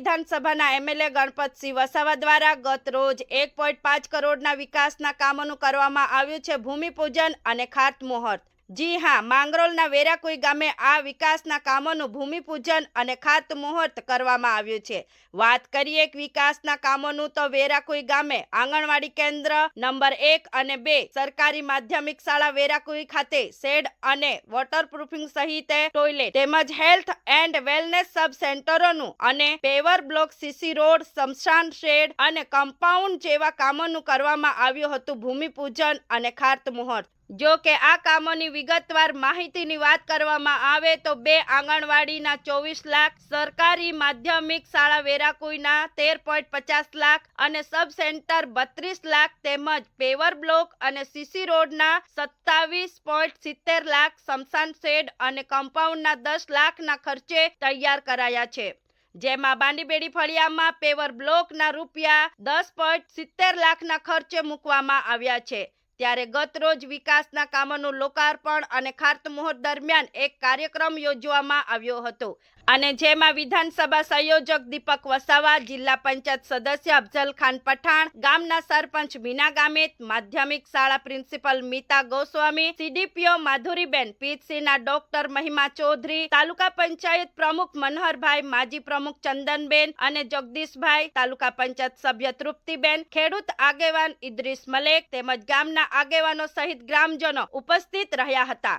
વિધાનસભાના એમએલએ ગણપતસિંહ વસાવા દ્વારા ગત રોજ એક પોઈન્ટ પાંચ કરોડના વિકાસના કામોનું કરવામાં આવ્યું છે. ભૂમિપૂજન અને ખાતમુહૂર્ત જી હા માંગરોળના વેરાકુઈ ગામે આ વિકાસના કામોનું ભૂમિપૂજન અને ખાતમુહૂર્ત કરવામાં આવ્યું છે. વાત કરીએ વિકાસના કામોનું તો વેરાકુઈ ગામે આંગણવાડી કેન્દ્ર નંબર એક અને બે સરકારી માધ્યમિક શાળા વેરાકુઈ ખાતે શેડ અને વોટરપ્રૂફિંગ સહિત ટોયલેટ તેમજ હેલ્થ એન્ડ વેલનેસ સબ સેન્ટરોનું અને પેવર બ્લોક સીસી રોડ સ્મશાન શેડ અને કમ્પાઉન્ડ જેવા કામોનું કરવામાં આવ્યું હતું ભૂમિપૂજન અને ખાતમુહૂર્ત. જો કે આ કામોની વિગતવાર માહિતીની વાત કરવામાં આવે તો બે આંગણવાડીના ચોવીસ લાખ, સરકારી માધ્યમિક શાળા વેરાકુઈના તેર પોઈન્ટ પચાસ લાખ અને સબ સેન્ટર બત્રીસ લાખ તેમજ પેવર બ્લોક અને સીસી રોડના સત્તાવીસ પોઈન્ટ સિત્તેર લાખ સમસાન શેડ અને કમ્પાઉન્ડના દસ લાખના ખર્ચે તૈયાર કરાયા છે. જેમાં બાંડીબેડી ફળિયામાં પેવર બ્લોકના રૂપિયા દસ પોઈન્ટ સિત્તેર લાખના ખર્ચે મૂકવામાં આવ્યા છે. ત્યારે ગત રોજ વિકાસના કામોનું લોકાર્પણ અને ખાતમુહૂર્ત દરમિયાન એક કાર્યક્રમ યોજવામાં આવ્યો હતો. અને જેમાં વિધાનસભા સંયોજક દીપક વસાવા, જિલ્લા પંચાયત સદસ્ય અફઝલ ખાન પઠાણ, ગામના સરપંચ મીના ગામિત, માધ્યમિક શાળા પ્રિન્સિપલ મીતા ગોસ્વામી, સીડીપીઓ માધુરીબેન પીએચસીના ડોક્ટર મહિમા ચૌધરી, તાલુકા પંચાયત પ્રમુખ મનહરભાઈ, માજી પ્રમુખ ચંદનબેન અને જગદીશભાઈ, તાલુકા પંચાયત સભ્ય તૃપ્તિબેન, ખેડૂત આગેવાન ઇદ્રીસ મલેક તેમજ ગામના આગેવાનો સહિત ગ્રામજનો ઉપસ્થિત રહ્યા હતા.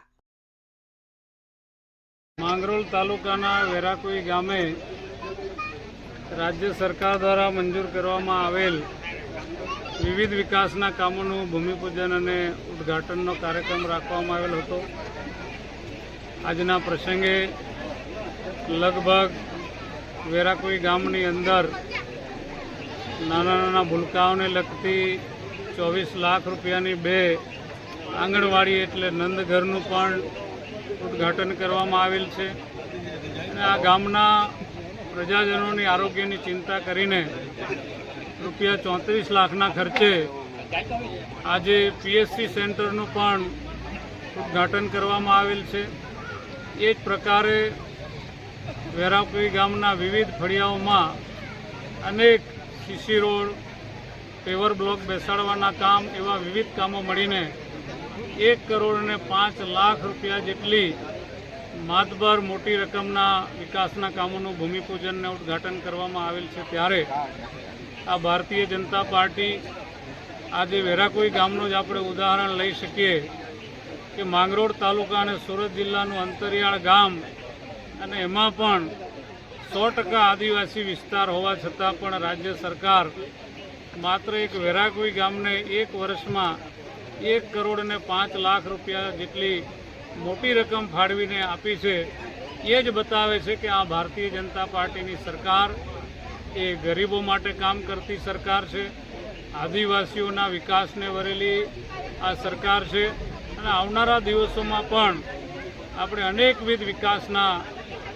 માંગરોળ તાલુકાના વેરાકુઈ ગામે રાજ્ય સરકાર દ્વારા મંજૂર કરવામાં આવેલ વિવિધ વિકાસના કામોનું ભૂમિપૂજન અને ઉદ્ઘાટનનો કાર્યક્રમ રાખવામાં આવેલ હતો. આજના પ્રસંગે લગભગ વેરાકુઈ ગામની અંદર નાના નાના ભૂલકાઓને લગતી ચોવીસ લાખ રૂપિયાની બે આંગણવાડી એટલે નંદઘરનું પણ ઉદ્ઘાટન કરવામાં આવેલ છે. અને આ ગામના પ્રજાજનોની આરોગ્યની ચિંતા કરીને રૂપિયા ચોત્રીસ લાખના ખર્ચે આજે પીએચસી સેન્ટરનું પણ ઉદ્ઘાટન કરવામાં આવેલ છે. એ જ પ્રકારે વેરાપુરી ગામના વિવિધ ફળિયાઓમાં અનેક સીસી રોડ પેવર બ્લોક બેસાડવાના કામ એવા વિવિધ કામો મળીને એક કરોડ અને પાંચ લાખ રૂપિયા જેટલી માતબર મોટી રકમના વિકાસના કામોનું ભૂમિપૂજનને ઉદ્ઘાટન કરવામાં આવેલ છે ત્યારે આ ભારતીય જનતા પાર્ટી આજે વેરાકોઈ ગામનું જ આપણે ઉદાહરણ લઈ શકીએ કે માંગરોળ તાલુકા અને સુરત જિલ્લાનું અંતરિયાળ ગામ અને એમાં પણ સો ટકા આદિવાસી વિસ્તાર હોવા છતાં પણ રાજ્ય સરકાર માત્ર એક વેરાકુઈ ગામને એક વર્ષમાં એક કરોડ અને પાંચ લાખ રૂપિયા જેટલી મોટી રકમ ફાળવીને આપી છે, એ જ બતાવે છે કે આ ભારતીય જનતા પાર્ટીની સરકાર એ ગરીબો માટે કામ કરતી સરકાર છે, આદિવાસીઓના વિકાસને વરેલી આ સરકાર છે, અને આવનારા દિવસોમાં પણ આપણે અનેકવિધ વિકાસના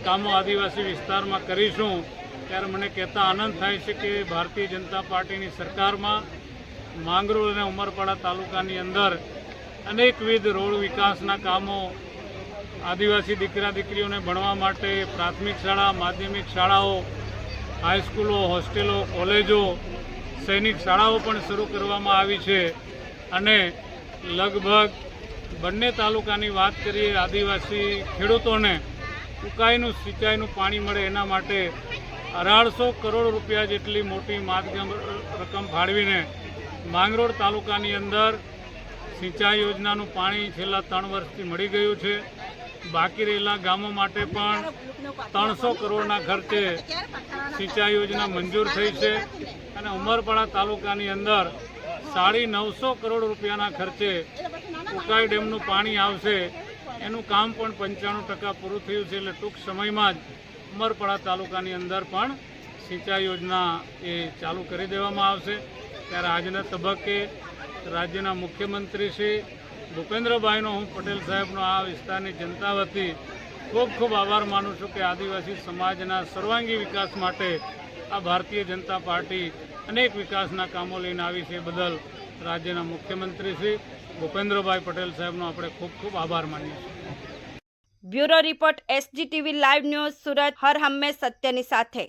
કામો આદિવાસી વિસ્તારમાં કરીશું. ત્યારે મને કહેતા આનંદ થાય છે કે ભારતીય જનતા પાર્ટીની સરકારમાં માંગરોળ અને ઉમરપાડા તાલુકાની અંદર અનેકવિધ રોડ વિકાસના કામો આદિવાસી દીકરા દીકરીઓને ભણવા માટે પ્રાથમિક શાળા, માધ્યમિક શાળાઓ હાઈસ્કૂલો હોસ્ટેલો કોલેજો, સૈનિક શાળાઓ પણ શરૂ કરવામાં આવી છે. અને લગભગ બંને તાલુકાની વાત કરીએ આદિવાસી ખેડૂતોને, ઉકાઈનું સિંચાઈનું પાણી મળે એના માટે અઢારસો કરોડ રૂપિયા જેટલી મોટી માધ્યમ રકમ ફાળવીને માંગરોળ તાલુકાની અંદર સિંચાઈ યોજનાનું પાણી છેલ્લા ત્રણ વર્ષથી મળી ગયું છે. બાકી રહેલા ગામો માટે પણ ત્રણસો કરોડના ખર્ચે સિંચાઈ યોજના મંજૂર થઈ છે અને ઉમરપાડા તાલુકાની અંદર સાડી નવસો કરોડ રૂપિયાના ખર્ચે ઉકાઈ ડેમનું પાણી આવશે. એનું કામ પણ પંચાણું ટકા પૂરું થયું છે એટલે ટૂંક સમયમાં જ ઉમરપાડા તાલુકાની અંદર પણ સિંચાઈ યોજના એ ચાલુ કરી દેવામાં આવશે. ત્યારે આજના તબક્કે રાજ્યના મુખ્યમંત્રી શ્રી ભૂપેન્દ્રભાઈનો હું પટેલ સાહેબનો આ વિસ્તારની જનતા વતી ખૂબ ખૂબ આભાર માનું છું કે આદિવાસી સમાજના સર્વાંગી વિકાસ માટે આ ભારતીય જનતા પાર્ટી અનેક વિકાસના કામો લઈને આવી છે બદલ રાજ્યના મુખ્યમંત્રી શ્રી ભૂપેન્દ્રભાઈ પટેલ સાહેબનો આપણે ખૂબ ખૂબ આભાર માનીએ છીએ. Bureau report SGTV live news Surat. હર હંમેશ સત્યની સાથે.